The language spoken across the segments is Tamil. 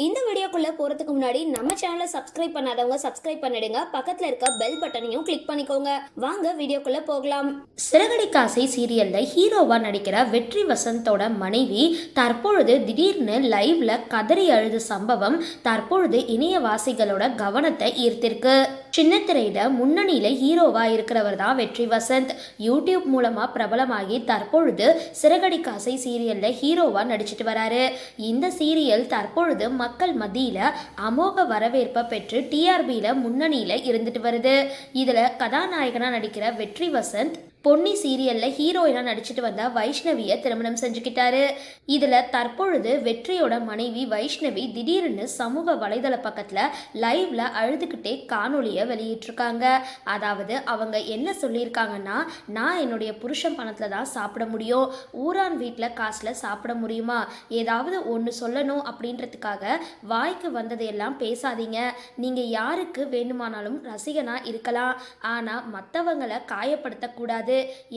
இந்த வீடியோக்குள்ள போறதுக்கு முன்னாடி நம்ம சேனலை சப்ஸ்கிரைப் பண்ணாதவங்க சப்ஸ்கிரைப் பண்ணிடுங்க. பக்கத்துல இருக்க பெல் பட்டனையும் கிளிக் பண்ணிக்கோங்க. வாங்க வீடியோக்குள்ள போகலாம். சிறகடி காசை சீரியல்ல ஹீரோவா நடிக்கிற வெற்றி வசந்தோட மனைவி தற்பொழுது திடீர்னு லைவ்ல கதறி அழுது சம்பவம் தற்பொழுது இணையவாசிகளோட கவனத்தை ஈர்த்திருக்கு. சின்ன திரையில முன்னணியில ஹீரோவா இருக்கிறவர் தான் வெற்றி வசந்த். யூடியூப் மூலமா பிரபலமாகி தற்பொழுது சிறகடி காசை சீரியல்ல ஹீரோவா நடிச்சிட்டு வராரு. இந்த சீரியல் தற்பொழுது மக்கள் மத்தியில அமோக வரவேற்பை பெற்று டிஆர்பியில முன்னணியில இருந்துட்டு வருது. இதுல கதாநாயகனா நடிக்கிற வெற்றி வசந்த் பொன்னி சீரியல்ல ஹீரோயினா நடிச்சிட்டு வந்த வைஷ்ணவியை திருமணம் செஞ்சுக்கிட்டாரு. இதுல தற்பொழுது வெற்றியோட மனைவி வைஷ்ணவி திடீர்னு சமூக வலைதள பக்கத்துல லைவ்ல அழுதுகிட்டே காணொலியை வெளியிட்டிருக்காங்க. அதாவது அவங்க என்ன சொல்லியிருக்காங்கன்னா நான் என்னுடைய புருஷன் பணத்துல தான் சாப்பிட முடியும். ஊரான் வீட்டில் காசுல சாப்பிட முடியுமா? ஏதாவது ஒன்று சொல்லணும் அப்படின்றதுக்காக வாய்க்கு வந்ததையெல்லாம் பேசாதீங்க. நீங்க யாருக்கு வேணுமானாலும் ரசிகனா இருக்கலாம். ஆனா மற்றவங்களை காயப்படுத்தக்கூடாது.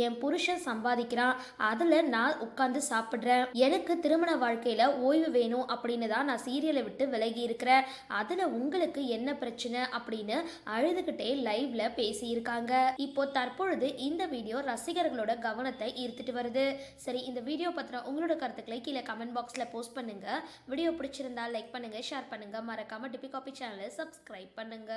என் புருஷன் சம்பாதிக்கிறான் அதில் நான் உட்காந்து சாப்பிட்றேன். எனக்கு திருமண வாழ்க்கையில் ஓய்வு வேணும் அப்படின்னு தான் நான் சீரியலை விட்டு விலகி இருக்கிறேன். அதில் உங்களுக்கு என்ன பிரச்சனை? அப்படின்னு அழுதுகிட்டே லைவ்ல பேசியிருக்காங்க. இப்போ தற்பொழுது இந்த வீடியோ ரசிகர்களோட கவனத்தை ஈர்த்துட்டு வருது. சரி இந்த வீடியோ பற்றின உங்களோட கருத்துக்களை கீழே கமெண்ட் பாக்ஸில் போஸ்ட் பண்ணுங்க. வீடியோ பிடிச்சிருந்தா லைக் பண்ணுங்க ஷேர் பண்ணுங்க. மறக்காம டிபி காபி சேனலை சப்ஸ்கிரைப் பண்ணுங்க.